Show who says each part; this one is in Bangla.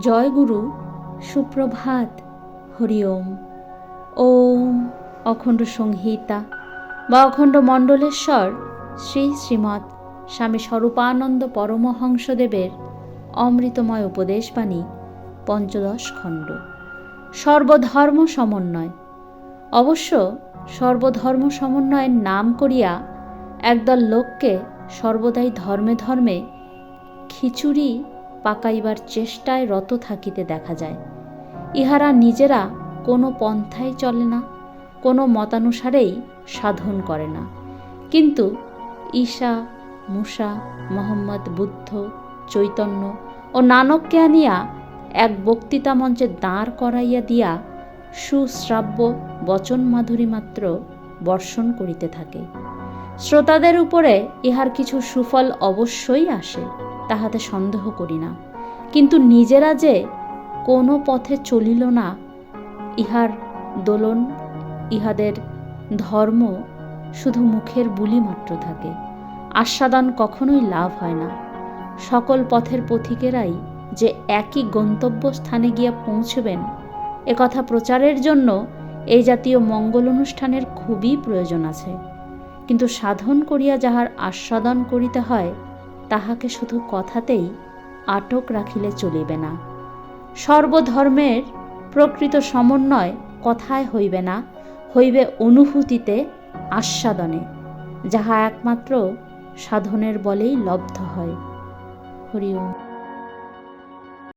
Speaker 1: জয় গুরু, সুপ্রভাত, হরি ওম। ওম অখণ্ড সংহিতা, বা অখণ্ড মণ্ডলেশ্বর, শ্রী শ্রীমৎ স্বামী স্বরূপানন্দ পরমহংসদেবের অমৃতময় উপদেশবাণী, পঞ্চদশ খণ্ড। সর্বধর্ম সমন্বয়। অবশ্য সর্বধর্ম সমন্বয়ের নাম করিয়া একদল লোককে সর্বদাই ধর্মে ধর্মে খিচুড়ি পাকাইবার চেষ্টায় রত থাকিতে দেখা যায়। ইহারা নিজেরা কোনো পন্থায় চলে না, কোনো মতানুসারেই সাধন করে না। কিন্তু ঈশা, মুসা, মোহাম্মদ, বুদ্ধ, চৈতন্য ও নানককে আনিয়া এক বক্তৃতা মঞ্চে দাঁড় করাইয়া দিয়া সুশ্রাব্য বচন মাধুরী মাত্র বর্ষণ করিতে থাকে। শ্রোতাদের উপরে ইহার কিছু সুফল অবশ্যই আসে। তাহাতে সন্দেহ করি না। কিন্তু নিজেরা যে কোনো পথে চলিল না, ইহার দোলন, ইহাদের ধর্ম শুধু মুখের বুলি মাত্র থাকে। আস্বাদন কখনোই লাভ হয় না। সকল পথের পথিকেরাই যে একই গন্তব্য স্থানে গিয়া পৌঁছবেন একথা প্রচারের জন্য এই জাতীয় মঙ্গল অনুষ্ঠানের খুবই প্রয়োজন আছে। কিন্তু সাধন করিয়া যাহার আস্বাদন করিতে হয় তাহাকে শুধু কথাতেই আটক রাখিলে চলিবে না। সর্বধর্মের প্রকৃত সমন্বয় কথায় হইবে না, হইবে অনুভূতিতে আস্বাদনে, যাহা একমাত্র সাধনের বলেই লব্ধ হয়। হরি ওম।